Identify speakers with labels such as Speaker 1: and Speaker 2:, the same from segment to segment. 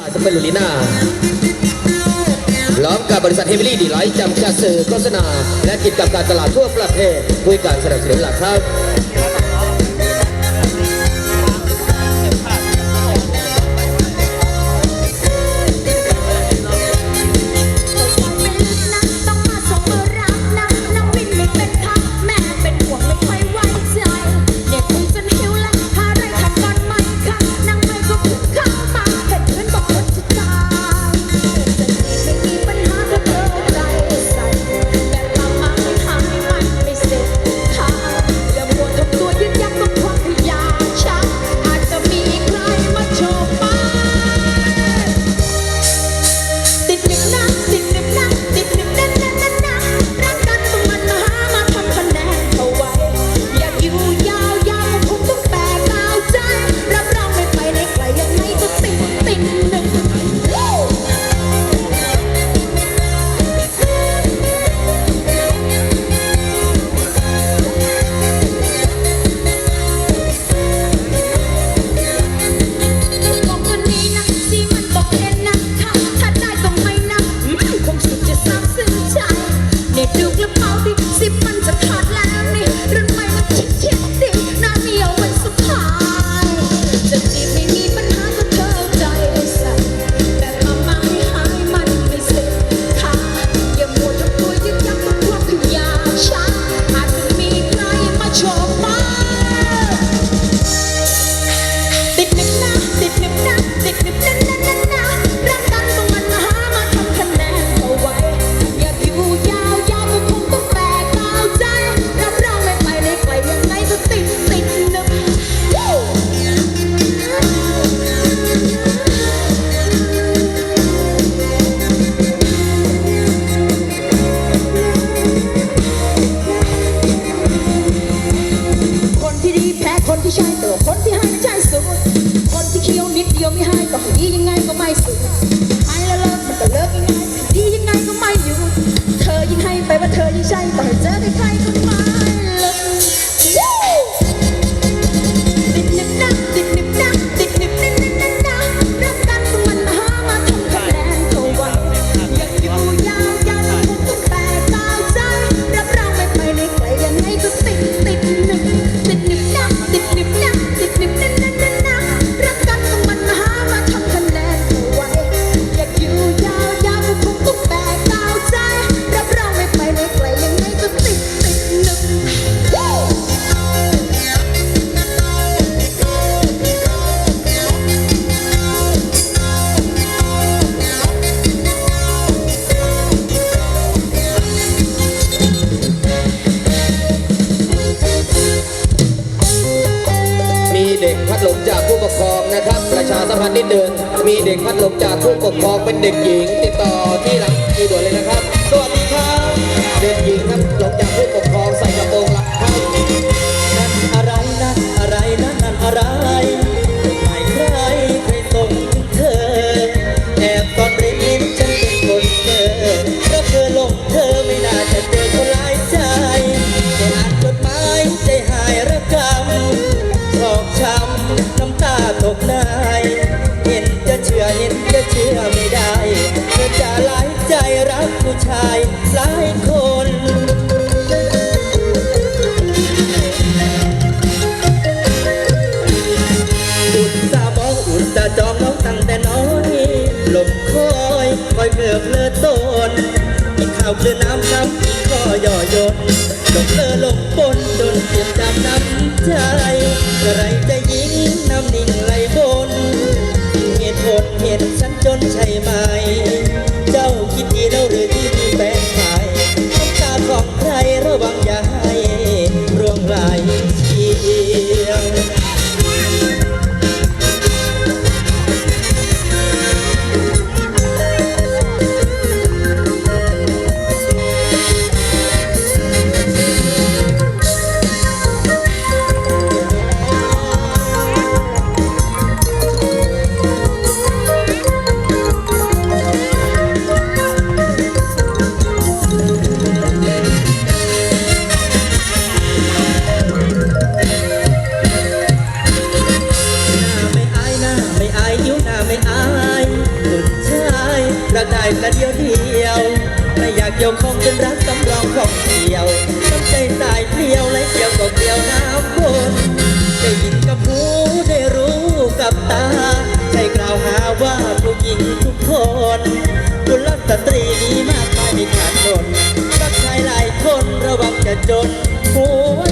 Speaker 1: ลาสเปนลูลินาล้อมกับบริษัทเฮมิลี่ดีไลท์จำกัดสื่อโฆษณา และกิจกรรมการตลาดทั่วประเทศด้ยการสนับสนุนหลักครับ
Speaker 2: เจอที่ใค nigga. าเรือน้ำน้ำก็ย่อยนหลงเลอหลงปน
Speaker 1: โด
Speaker 3: นเสียบจำน้ำใจอะไรจะยิงน้ำนิ่งไหลบนเหตุผลเหตุฉันจนใช่ไหม เป็
Speaker 2: นรักสำรองของเที่ยวน้ำใจสายเที่ยวและเที่ยวก็เที่ยวน้ำบนได้ยินกับหูได้รู้กับตาใช่กล่าวหาว่าผู้หญิงทุกคนกุลสตรีมีมากมายไม่ขาดคนรักชายหลายคนระวังจะจนหัว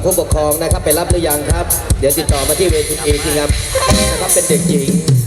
Speaker 2: ับ
Speaker 4: ผู้ปกครองนะครับไปรับหรือยังครับ เดี๋ยวติดต่อมาที่เวทีที
Speaker 1: มงานนะครับเป็นเด็กหญิง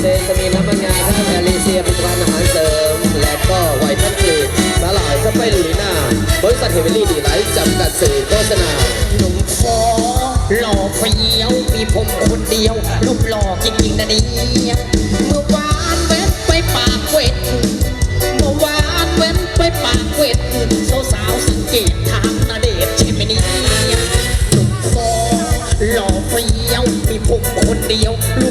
Speaker 1: เซนจะมีน้ำมันงาด้าแอลิเซี
Speaker 4: ยเป็นร้านอาหารเสริม และก็ไวท์ทันกรีสลายสไปลูริน่าบริษัทเฮเวลี่ดีไลท์จำกัดสื่อโฆษณา
Speaker 5: หนุ่มฟอหล่อเฟี้ยว มีผมคนเดียว รูปหล่อจริงๆนะเนี่ยเมื่อวานเว้นไปปากเวทเมื่อวานเว้นไปปากเวทสาวสังเกตถามนาเดชใช่ไหมเนี่ยหนุ่มฟอหล่อเฟี้ยว มีผมคนเดียวรู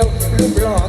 Speaker 5: ยวรูปหล่อ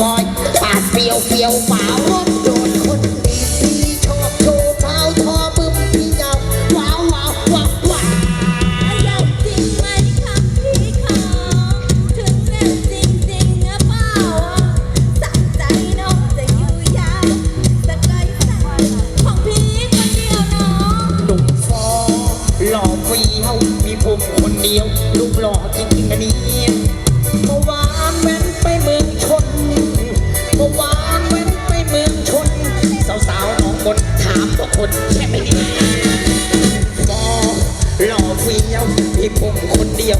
Speaker 5: บอยปาดเปรียวเปรียวฝาว
Speaker 1: รถโดน
Speaker 5: คนแค่ก็หล่อเฟี้ยวมีผมคนเดียว